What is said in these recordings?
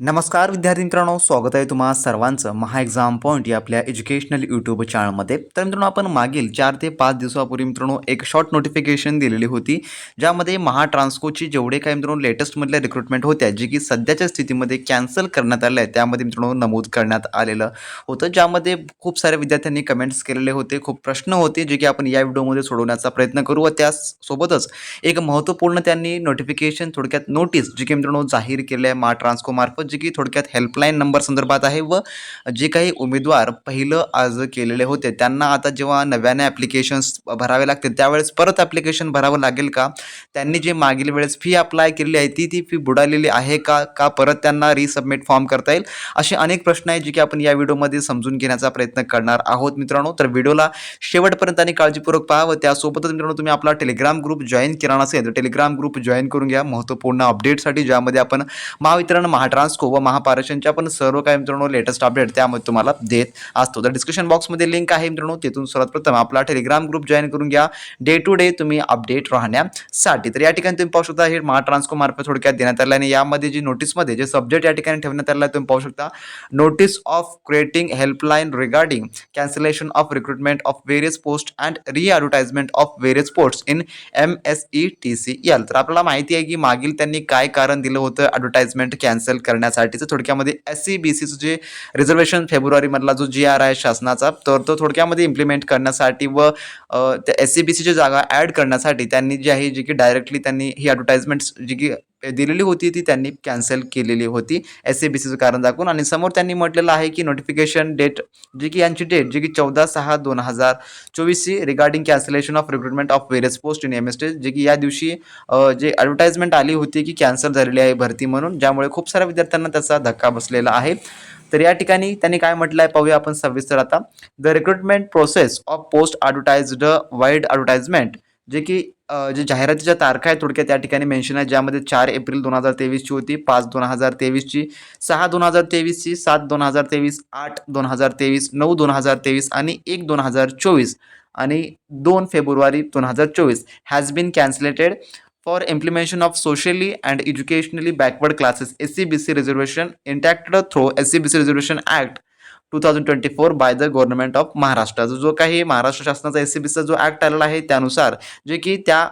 नमस्कार विद्यार्थी मित्रांनो स्वागत आहे तुम्हा सर्वांचं महा एक्झाम पॉईंट या आपल्या एज्युकेशनल यूट्यूब चॅनलमध्ये तर मित्रांनो आपण मागील चार ते पाच दिवसापूर्वी मित्रांनो एक शॉर्ट नोटिफिकेशन दिलेली होती ज्यामध्ये महा ट्रान्स्कोची जेवढे काही मित्रांनो लेटेस्टमधल्या रिक्रुटमेंट होत्या जे की सध्याच्या स्थितीमध्ये कॅन्सल करण्यात आल्या आहेत त्यामध्ये मित्रांनो नमूद करण्यात आलेलं होतं. ज्यामध्ये खूप साऱ्या विद्यार्थ्यांनी कमेंट्स केलेले होते खूप प्रश्न होते जे की आपण या व्हिडिओमध्ये सोडवण्याचा प्रयत्न करू व त्यासोबतच एक महत्त्वपूर्ण त्यांनी नोटिफिकेशन थोडक्यात नोटीस जी की मित्रांनो जाहीर केले आहे महा ट्रान्सको मार्फत जी की थोडक्यात हेल्पलाईन नंबर संदर्भात आहे व जे काही उमेदवार पहिलं अर्ज केलेले होते त्यांना आता जेव्हा नव्याने ॲप्लिकेशन्स भरावे लागतील त्यावेळेस परत ॲप्लिकेशन भरावं लागेल का? त्यांनी जे मागील वेळेस फी अप्लाय केलेली आहे ती ती फी बुडालेली आहे का? का परत त्यांना रिसबमिट फॉर्म करता येईल? असे अनेक प्रश्न आहेत जे की आपण या व्हिडिओमध्ये समजून घेण्याचा प्रयत्न करणार आहोत मित्रांनो. तर व्हिडिओला शेवटपर्यंत आणि काळजीपूर्वक पहा व त्यासोबतच मित्रांनो तुम्ही आपला टेलिग्राम ग्रुप जॉईन केला नसेल तर टेलिग्राम ग्रुप जॉईन करून घ्या. महत्त्वपूर्ण अपडेटसाठी ज्यामध्ये आपण महावितरण महाट्रान्सको व महापारेषणच्या पण सर्व काय मित्रांनो लेटेस्ट अपडेट त्यामध्ये तुम्हाला देत असतो. तर डिस्क्रिप्शन बॉक्समध्ये लिंक आहे मित्रांनो तिथून सर्वात प्रथम आपला टेलिग्राम ग्रुप जॉईन करून घ्या. डे टू डे तुम्ही अपडेट राहण्यासाठी. तर या ठिकाणी तुम्ही पाहू शकता हे महाट्रान्सको मार्फत थोडक्यात देण्यात आलं आणि यामध्ये जी नोटीसमध्ये जे सब्जेक्ट या ठिकाणी ठेवण्यात आलेला आहे तुम्ही पाहू शकता. Notice of creating helpline regarding cancellation of recruitment of various post and readvertisement of various post in M S E T C L तर आपल्याला माहिती आहे की मागील त्यांनी काय कारण दिलं होतं ॲडव्हर्टाइजमेंट कॅन्सल करण्यासाठीचं थोडक्यामध्ये एस सी बी सीचं जे रिझर्वेशन फेब्रुवारीमधला जो जी आर आहे शासनाचा तर तो थोडक्यामध्ये इम्प्लिमेंट करण्यासाठी व त्या एस सी बी सीची जागा ॲड करण्यासाठी त्यांनी जी आहे जी की डायरेक्टली त्यांनी ही ॲडव्हर्टाइजमेंट्स जी की दिलेली होती ती त्यांनी कॅन्सल केलेली होती. एस ए बी सीचं कारण दाखवून. आणि समोर त्यांनी म्हटलेलं आहे की नोटिफिकेशन डेट जी की यांची डेट जी की चौदा सहा दोन हजार चोवीसची regarding cancellation of recruitment of various post in M S T जे की या दिवशी जे ॲडव्हर्टाइजमेंट आली होती की कॅन्सल झालेली आहे भरती म्हणून ज्यामुळे खूप साऱ्या विद्यार्थ्यांना त्याचा धक्का बसलेला आहे. तर या ठिकाणी त्यांनी काय म्हटलं आहे पाहूया आपण सविस्तर आता. The recruitment process of post advertised vide advertisement जे की जे जाहिरातीच्या तारखा आहेत थोडक्यात त्या ठिकाणी मेन्शन आहे ज्यामध्ये चार एप्रिल दोन हजार तेवीसची होती पाच दोन हजार तेवीसची सहा दोन हजार तेवीसची सात दोन हजार तेवीस आठ दोन हजार तेवीस नऊ दोन हजार तेवीस आणि एक दोन हजार चोवीस आणि दोन फेब्रुवारी दोन हजार चोवीस has been cancelated for implementation of socially and educationally backward classes S C B C reservation intacted through S C B C reservation act two thousand twenty four by the government of Maharashtra जो काही महाराष्ट्र शासनाचा S C बीचा जो act आलेला आहे त्यानुसार जे की त्या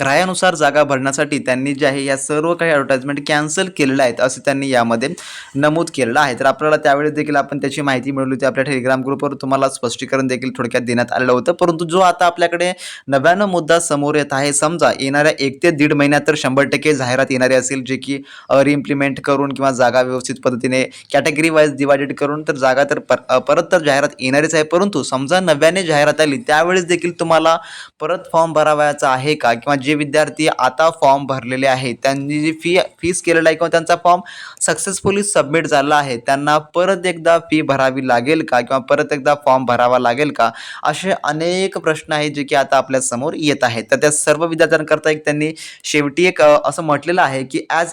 ग्राह्यानुसार जागा भरण्यासाठी त्यांनी जे आहे या सर्व काही ॲडव्हर्टाइजमेंट कॅन्सल केलेल्या आहेत असं त्यांनी यामध्ये नमूद केलेलं आहे. तर आपल्याला त्यावेळेस देखील आपण त्याची माहिती मिळवली होती. आपल्या टेलिग्राम ग्रुपवर तुम्हाला स्पष्टीकरण देखील थोडक्यात देण्यात आलेलं होतं. परंतु जो आता आपल्याकडे नव्यानं मुद्दा समोर येत आहे समजा येणाऱ्या एक ते दीड महिन्यात तर शंभर टक्के जाहिरात येणारी असेल जे की रिइम्प्लिमेंट करून किंवा जागा व्यवस्थित पद्धतीने कॅटेगरी वाईज डिवायडेड करून तर जागा तर परत तर जाहिरात येणारीच आहे. परंतु समजा नव्याने जाहिरात आली त्यावेळेस देखील तुम्हाला परत फॉर्म भरावयाचा आहे का? किंवा जे विद्यार्थी आता फॉर्म भरलेले आहेत त्यांनी जी फी फीस केलेला आहे किंवा त्यांचा फॉर्म सक्सेसफुली सबमिट झाला आहे त्यांना परत एकदा फी भरावी लागेल का किंवा परत एकदा फॉर्म भरावा लागेल का? असे अनेक प्रश्न आहेत जे की आता आपल्यासमोर येत आहेत. तर त्या सर्व विद्यार्थ्यांकरता एक त्यांनी शेवटी एक असं म्हटलेलं आहे की as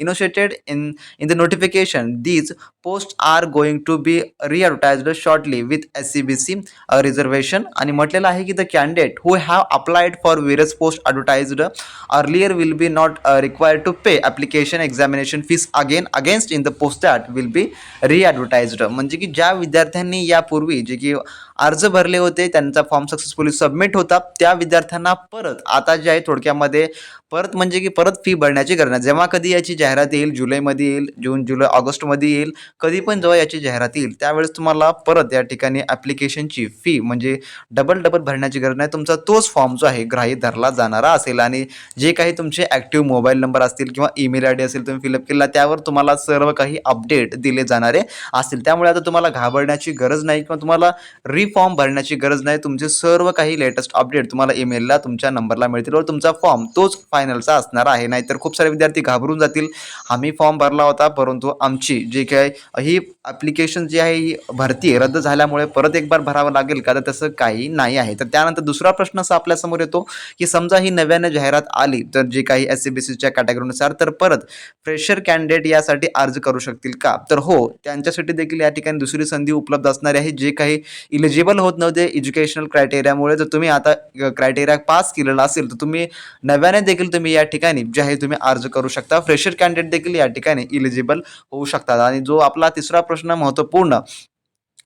initiated in in the notification these post are going to be readvertised shortly with S C B C reservation आणि म्हटलेलं आहे की the candidate who have applied for various post advertised earlier will be not required to pay application examination fees again against in the post that will be readvertised म्हणजे की ज्या विद्यार्थ्यांनी यापूर्वी जे की अर्ज भरले होते त्यांचा फॉर्म सक्सेसफुली सबमिट होता. त्या विद्यार्थ्यांना परत आता जे आहे थोडक्यामध्ये परत म्हणजे की परत फी भरण्याची गरज नाही. जेव्हा कधी याची जाहिरात येईल जुलैमध्ये येईल जून जुलै ऑगस्टमध्ये येईल कधी पण जेव्हा याची जाहिरात येईल त्यावेळेस तुम्हाला परत या ठिकाणी ॲप्लिकेशनची फी म्हणजे डबल डबल भरण्याची गरज नाही. तुमचा तोच फॉर्म जो आहे ग्राही धरला जाणारा असेल आणि जे काही तुमचे ॲक्टिव्ह मोबाईल नंबर असतील किंवा ईमेल आय डी असेल तुम्ही फिलअप केला त्यावर तुम्हाला सर्व काही अपडेट दिले जाणारे असतील. त्यामुळे आता तुम्हाला घाबरण्याची गरज नाही किंवा तुम्हाला फॉर्म भरण्याची गरज नाही. तुमचे सर्व काही लेटेस्ट अपडेट तुम्हाला ईमेलला तुमच्या नंबरला मिळतील. व तुमचा फॉर्म तोच फायनलचा असणार आहे. नाहीतर खूप सारे विद्यार्थी घाबरून जातील. आम्ही फॉर्म भरला होता परंतु आमची जे काय ही ॲप्लिकेशन जी आहे ही भरती रद्द झाल्यामुळे परत एक बार भरावं लागेल का? तर तसं काही नाही आहे. तर त्यानंतर दुसरा प्रश्न असा आपल्यासमोर येतो की समजा ही नव्यानं जाहिरात आली तर जे काही एस सी बी सीच्या कॅटेगरीनुसार तर परत फ्रेशर कॅन्डिडेट यासाठी अर्ज करू शकतील का? तर हो त्यांच्यासाठी देखील या ठिकाणी दुसरी संधी उपलब्ध असणारी आहे. जे काही इलिजिबल होत नव्हते एज्युकेशनल क्रायटेरियामुळे जर तुम्ही आता क्रायटेरिया पास केलेला असेल तर तुम्ही नव्याने देखील तुम्ही या ठिकाणी जे आहे तुम्ही अर्ज करू शकता. फ्रेशर कॅन्डिडेट देखील या ठिकाणी इलिजिबल होऊ शकतात. आणि जो आपला तिसरा प्रश्न महत्त्वपूर्ण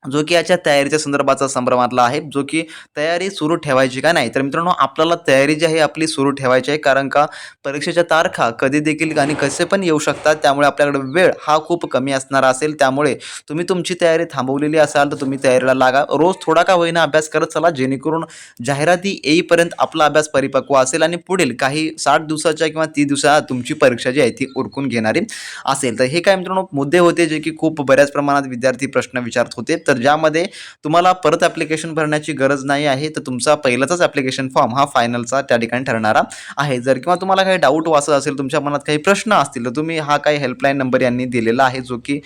जो की याच्या तयारीच्या संदर्भाचा संभ्रमातला आहे जो की तयारी सुरू ठेवायची का नाही? तर मित्रांनो आपल्याला तयारी जी आहे आपली सुरू ठेवायची आहे कारण का परीक्षेच्या तारखा कधी देखील आणि कसे पण येऊ शकतात त्यामुळे आपल्याकडे वेळ हा खूप कमी असणारा असेल. त्यामुळे तुम्ही तुमची तयारी थांबवलेली असाल तर तुम्ही तयारीला लागा. रोज थोडा का होईना अभ्यास करत चला जेणेकरून जाहिराती येईपर्यंत आपला अभ्यास परिपक्व असेल आणि पुढील काही साठ दिवसाच्या किंवा तीस दिवसात तुमची परीक्षा जी आहे ती उरकून घेणारी असेल. तर हे काय मित्रांनो मुद्दे होते जे की खूप बऱ्याच प्रमाणात विद्यार्थी प्रश्न विचारत होते. तर ज्यामध्ये तुम्हाला परत ॲप्लिकेशन भरण्याची गरज नाही आहे तर तुमचा पहिलाचाच ॲप्लिकेशन फॉर्म हा फायनलचा त्या ठिकाणी ठरणारा आहे. जर किंवा तुम्हाला काही डाऊट वाचत असेल तुमच्या मनात काही प्रश्न असतील तर तुम्ही हा काही हेल्पलाईन नंबर यांनी दिलेला आहे जो की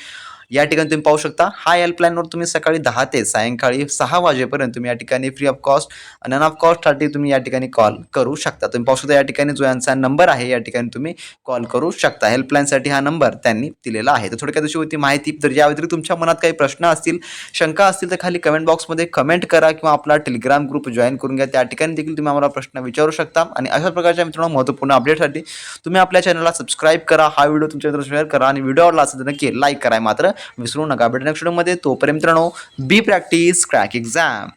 या ठिकाणी तुम्ही पाहू शकता हा हेल्पलाईनवर तुम्ही सकाळी दहा ते सायंकाळी सहा वाजेपर्यंत तुम्ही या ठिकाणी free of cost none of कॉस्टसाठी तुम्ही या ठिकाणी कॉल करू शकता. तुम्ही पाहू शकता या ठिकाणी जो यांचा नंबर आहे या ठिकाणी तुम्ही कॉल करू शकता. हेल्पलाईनसाठी हा नंबर त्यांनी दिलेला आहे. तर थोडक्यात अशी होती माहिती. तर या व्यतिरिक्त तुमच्या मनात काही प्रश्न असतील शंका असतील तर खाली कमेंट बॉक्समध्ये कमेंट करा किंवा आपला टेलिग्राम ग्रुप जॉईन करून घ्या. त्या ठिकाणी देखील तुम्ही आम्हाला प्रश्न विचारू शकता. आणि अशा प्रकारच्या मित्रांनो महत्त्वपूर्ण अपडेटसाठी तुम्ही आपल्या चॅनलला सबस्क्राईब करा. हा व्हिडिओ तुमच्या मित्र शेअर करा. आणि व्हिडिओ आवडला असेल तर नक्की लाईक करा. मात्र विसरू नका. भेट नेक्स्ट व्हिडिओमध्ये तोपर्यंत मित्रांनो बी प्रॅक्टिस क्रॅक एक्झाम